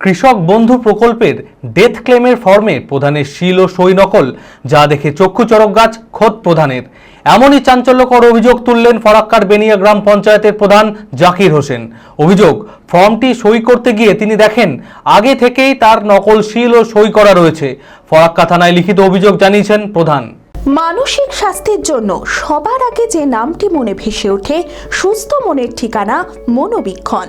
কৃষক বন্ধু প্রকল্পের ডেথ ক্লেমের ফর্মে প্রধানের শিল ও সই নকল, যা দেখে চক্ষু চরক গাছ খোদ প্রধানের। এমনই চাঞ্চল্যকর অভিযোগ তুললেন ফরাক্কার বেনিয়া গ্রাম পঞ্চায়েতের প্রধান জাকির হোসেন। অভিযোগ, ফর্মটি সই করতে গিয়ে তিনি দেখেন, আগে থেকেই তার নকল শিল ও সই করা রয়েছে। ফরাক্কা থানায় লিখিত অভিযোগ জানিয়েছেন প্রধান। মানসিক স্বাস্থ্যের জন্য সবার আগে যে নামটি মনে ভেসে ওঠে, সুস্থ মনের ঠিকানা মনোবীক্ষণ।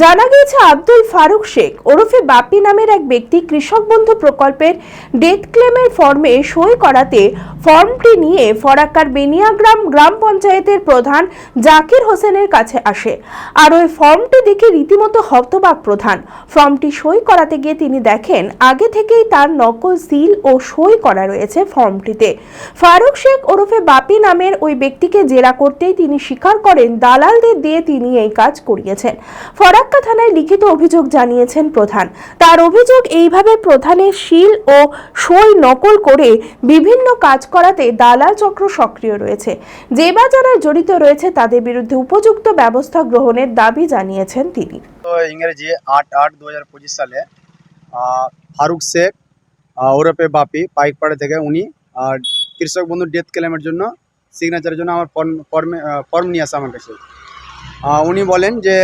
জানা গিয়েছে, আব্দুল ফারুক শেখ ওরফে বাপি নামের এক ব্যক্তি কৃষক বন্ধু প্রকল্পের ডেথ ক্লেমের ফর্মে সই করাতে ফর্মটি নিয়ে ফরাক্কার বেনিয়াগ্রাম গ্রাম পঞ্চায়েতের প্রধান জাকির হোসেনের কাছে আসে। আর ওই ফর্মটি দেখে রীতিমতো হতবাক প্রধান। ফর্মটি সই করাতে গিয়ে তিনি দেখেন, আগে থেকেই তার নকল সিল ও সই করা রয়েছে ফর্মটিতে। ফারুক শেখ ওরফে বাপি নামের ওই ব্যক্তিকে জেরা করতেই তিনি স্বীকার করেন, দালালদের দিয়ে তিনি এই কাজ করিয়েছেন। ফরাক্কা থানায় লিখিত অভিযোগ জানিয়েছেন প্রধান। তার অভিযোগ এইভাবে প্রধানের শিল ও সই নকল করে বিভিন্ন কাজ করাতে দালাল চক্র সক্রিয় রয়েছে। যে বা যারা জড়িত রয়েছে তাদের বিরুদ্ধে উপযুক্ত ব্যবস্থা গ্রহণের দাবি জানিয়েছেন তিনি। ইংরেজি আট আট দু হাজার পঁচিশ সালে ফারুক শেখ ওরফে বাপি পাইকপাড়া থেকে উনি কৃষক বন্ধু ডেথ ক্লেমের জন্য সিগনেচারের জন্য আমার ফর্ম ফর্মে ফর্ম নিয়ে আসে আমার কাছে। উনি বলেন যে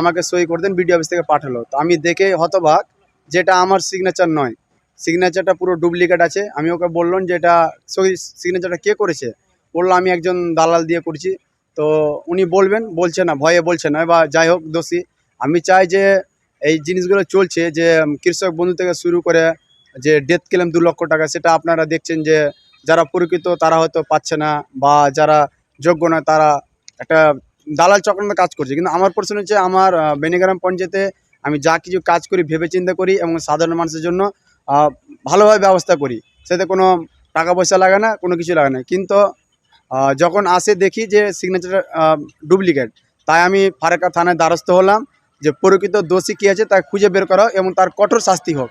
আমাকে সই করে দেন বিডিও অফিস থেকে পাঠালো। তো আমি দেখে হতবাক যেটা আমার সিগনেচার নয় সিগনেচারটা পুরো ডুপ্লিকেট আছে। আমি ওকে বললাম যে এটা সিগনেচারটা কে করেছে? বলল, আমি একজন দালাল দিয়ে করছি। তো উনি বলবেন, বলছে না, ভয়ে বলছে না। বা যাই হোক, দোষী। আমি চাই যে এই জিনিসগুলো চলছে, যে কৃষক বন্ধু থেকে শুরু করে যে ডেথ ক্লেম দু লক্ষ টাকা, সেটা আপনারা দেখছেন যে যারা প্রকৃত তারা হয়তো পাচ্ছে না, বা যারা যোগ্য না তারা একটা দালাল চক্রান্ত কাজ করছে। কিন্তু আমার প্রশ্ন হচ্ছে, আমার বেনিগ্রাম পঞ্চায়েতে আমি যা কিছু কাজ করি ভেবে চিন্তা করি এবং সাধারণ মানুষের জন্য ভালোভাবে ব্যবস্থা করি। সেতে কোনো টাকা পয়সা লাগে না, কোনো কিছু লাগে না। কিন্তু যখন আসে দেখি যে সিগনেচার ডুপ্লিকেট তাই আমি ফারাক্কা থানায় দ্বারস্থ হলাম যে প্রকৃত দোষী কী আছে তা খুঁজে বের করা এবং তার কঠোর শাস্তি হোক।